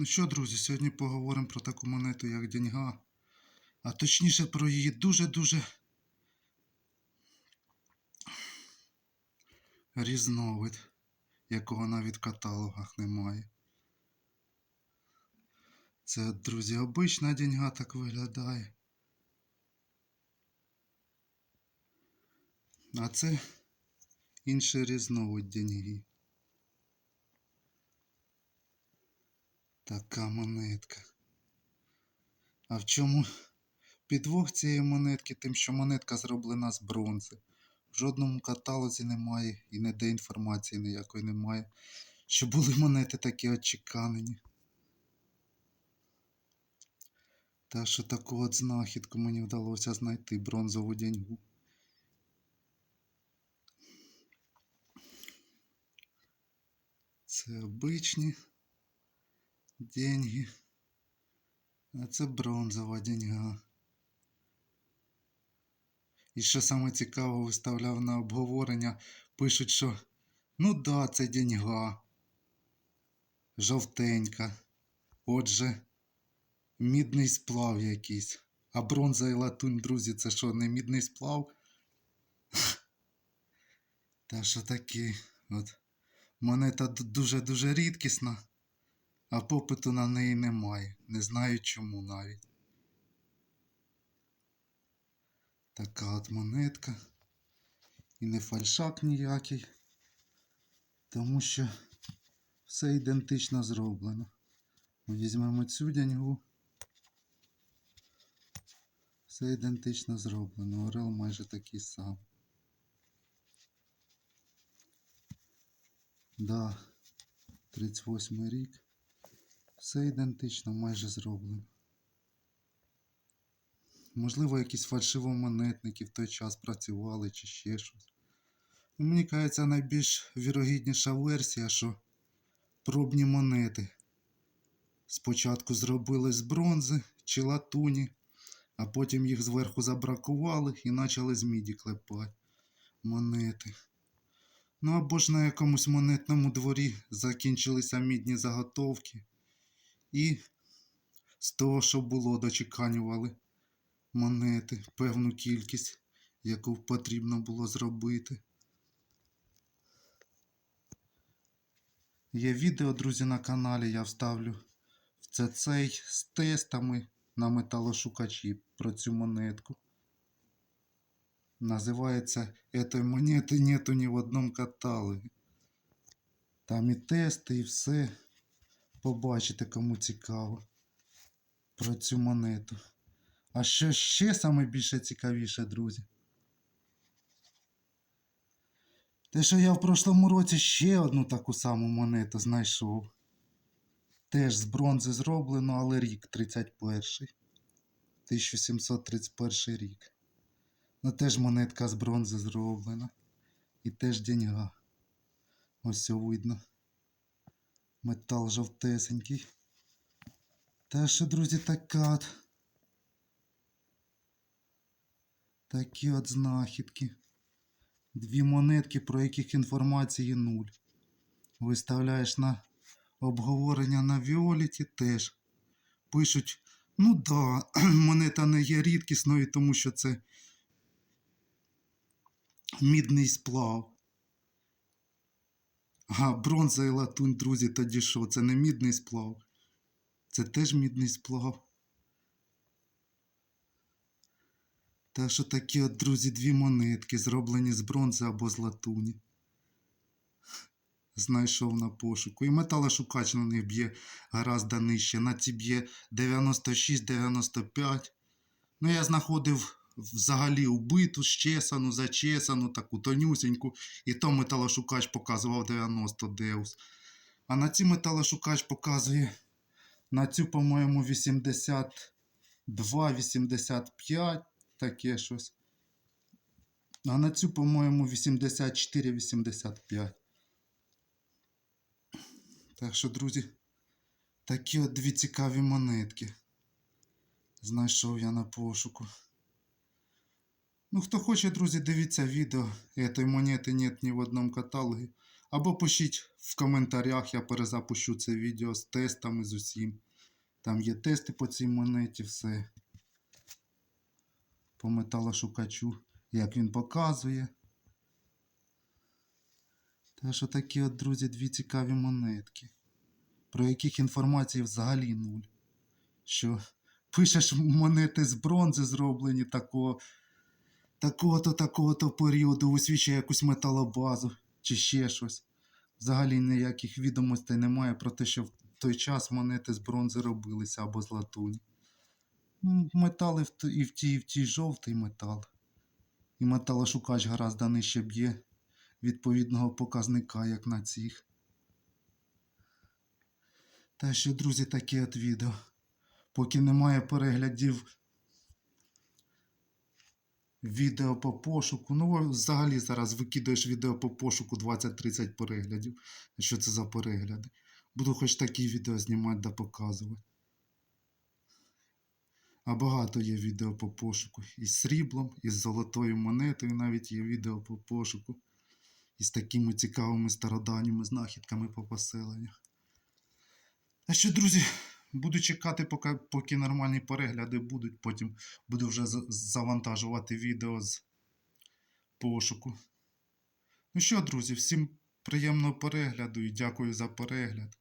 Ну що, друзі, сьогодні поговоримо про таку монету, як деньга. А точніше про її дуже-дуже різновид, якого навіть в каталогах немає. Це, друзі, обична деньга так виглядає. А це інший різновид деньги. Така монетка. А в чому підвох цієї монетки? Тим, що монетка зроблена з бронзи. В жодному каталозі немає і ніде інформації ніякої немає. Що були монети такі очіканені. Та що таку от знахідку мені вдалося знайти бронзову деньгу. Це обичні деньги. А це бронзова деньга. І що саме цікаво, виставляв на обговорення, пишуть, що ну да, це деньга. Жовтенька. Отже, мідний сплав якийсь. А бронза і латунь, друзі, це що, не мідний сплав? Та що таке? От. Монета дуже-дуже рідкісна, а попиту на неї немає. Не знаю чому навіть. Така от монетка. І не фальшак ніякий. Тому що все ідентично зроблено. Ми візьмемо цю деньгу. Все ідентично зроблено. Орел майже такий сам. Да, 38 рік. Все ідентично, майже зроблено. Можливо, якісь фальшивомонетники в той час працювали чи ще щось. Ну, Мені кажеться, найбільш вірогідніша версія, що пробні монети спочатку зробили з бронзи чи латуні, а потім їх зверху забракували і почали з міді клепати монети. Ну або ж на якомусь монетному дворі закінчилися мідні заготовки, і з того, що було, дочеканювали монети, певну кількість, яку потрібно було зробити. Є відео, друзі, на каналі, я вставлю в це цей з тестами на металошукачі про цю монетку. Називається «Этой монети нету ні в одному каталогі. Там і тести, і все. Побачите, кому цікаво про цю монету. А що ще саме більше цікавіше, друзі? Те, що я в прошлому році ще одну таку саму монету знайшов. Теж з бронзи зроблено, але рік 31. 1731 рік. Ну теж монетка з бронзи зроблена. І теж деньга. Ось все видно. Метал жовтесенький. Та що, друзі, така от. Такі от знахідки. Дві монетки, про яких інформації нуль. Виставляєш на обговорення на Віоліті теж. Пишуть, ну да, монета не є рідкісною, тому що це мідний сплав. А бронза і латунь, друзі, тоді що? Це не мідний сплав. Це теж мідний сплав. Та що такі от, друзі, дві монетки, зроблені з бронзи або з латуні. Знайшов на пошуку. І металошукач на них б'є гораздо нижче. На ці б'є 96-95. Ну, я знаходив взагалі убиту, щесану, зачесану, таку тонюсеньку. І то металошукач показував 90 Деус. А на ці металошукач показує на цю, по-моєму, 82-85 таке щось. А на цю, по-моєму, 84-85. Так що, друзі, такі от дві цікаві монетки. Знайшов я на пошуку. Ну, хто хоче, друзі, дивіться відео. Этой монети нет ні в одному каталогі. Або пишіть в коментарях, я перезапущу це відео з тестами з усім. Там є тести по цій монеті, все. По металошукачу, як він показує. Та що такі от, друзі, дві цікаві монетки, про яких інформації взагалі нуль. Що пишеш монети з бронзи зроблені такого, такого-то, такого-то періоду, висвічує якусь металобазу чи ще щось. Взагалі ніяких відомостей немає про те, що в той час монети з бронзи робилися або з латуні. М, Метали і в тій, і в тій жовтий метал. І металошукач гаразд нижче б'є відповідного показника, як на цих. Та що, друзі, таке от відео. Поки немає переглядів відео по пошуку. Ну, взагалі зараз викидаєш відео по пошуку 20-30 переглядів. Що це за перегляди? Буду хоч такі відео знімати да показувати. А багато є відео по пошуку. Із сріблом, із золотою монетою навіть є відео по пошуку. Із такими цікавими стародавніми знахідками по поселеннях. А що, друзі, буду чекати, поки, поки нормальні перегляди будуть. Потім буду вже завантажувати відео з пошуку. Ну що, друзі, всім приємного перегляду і дякую за перегляд.